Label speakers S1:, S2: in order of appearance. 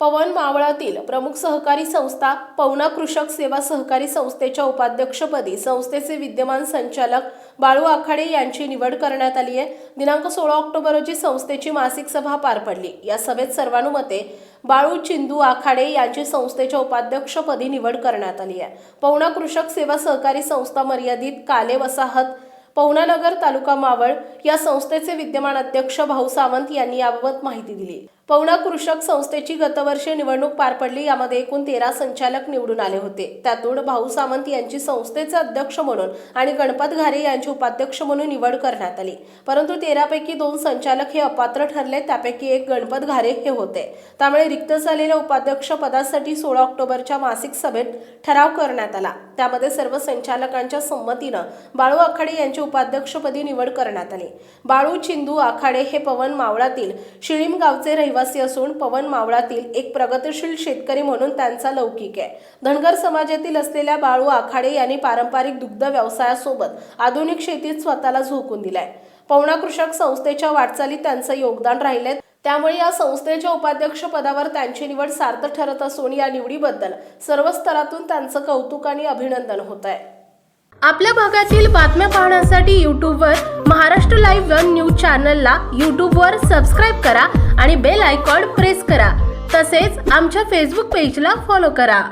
S1: पवन मावळातील प्रमुख सहकारी संस्था पवना कृषक सेवा सहकारी संस्थेच्या उपाध्यक्षपदी संस्थेचे विद्यमान संचालक बाळू आखाडे यांची निवड करण्यात आली आहे. दिनांक सोळा ऑक्टोबर रोजी संस्थेची मासिक सभा पार पडली. या सभेत सर्वानुमते बाळू चिंदू आखाडे यांची संस्थेच्या उपाध्यक्षपदी निवड करण्यात आली आहे. पवना कृषक सेवा सहकारी संस्था मर्यादित काले वसाहत पवनानगर तालुका मावळ या संस्थेचे विद्यमान अध्यक्ष भाऊ सावंत यांनी याबाबत माहिती दिली. पवना कृषक संस्थेची गतवर्षी निवडणूक पार पडली यामध्ये एकूण तेरा संचालक निवडून आले होते. त्यातून भाऊ सावंत यांची संस्थेचे अध्यक्ष म्हणून आणि गणपत घारे यांची उपाध्यक्ष म्हणून निवड करण्यात आली. परंतु तेरापैकी दोन संचालक हे अपात्र ठरले त्यापैकी एक गणपत घारे हे होते. त्यामुळे रिक्त झालेल्या उपाध्यक्ष पदासाठी सोळा ऑक्टोबरच्या मासिक सभेत ठराव करण्यात आला. त्यामध्ये सर्व संचालकांच्या संमतीनं बाळू आखाडे यांची उपाध्यक्षपदी निवड करण्यात आली. बाळू चिंदू आखाडे हे पवन मावळातील शिळीम गावचे रहिवासी असून पवन मावळातील एक प्रगतिशील शेतकरी म्हणून त्यांचा लौकिक आहे. धनगर समाजातील असलेल्या बाळू आखाडे यांनी पारंपरिक दुग्ध व्यवसायासोबत आधुनिक शेतीत स्वतःला झोकून दिलाय. पवना कृषक संस्थेच्या वाटचालीत त्यांचं योगदान राहिले त्यामुळे या संस्थेच्या उपाध्यक्ष पदावर त्यांची निवड सार्थ ठरत असून या निवडीबद्दल सर्व स्तरातून त्यांचं कौतुक आणि अभिनंदन होत आहे आपल्या भागातील बातम्या पाहण्यासाठी यूट्यूबवर महाराष्ट्र लाईव्ह वन न्यूज चॅनलला यूट्यूबवर सबस्क्राईब करा आणि बेल आयकॉन प्रेस करा. तसेच आमच्या फेसबुक पेजला फॉलो करा.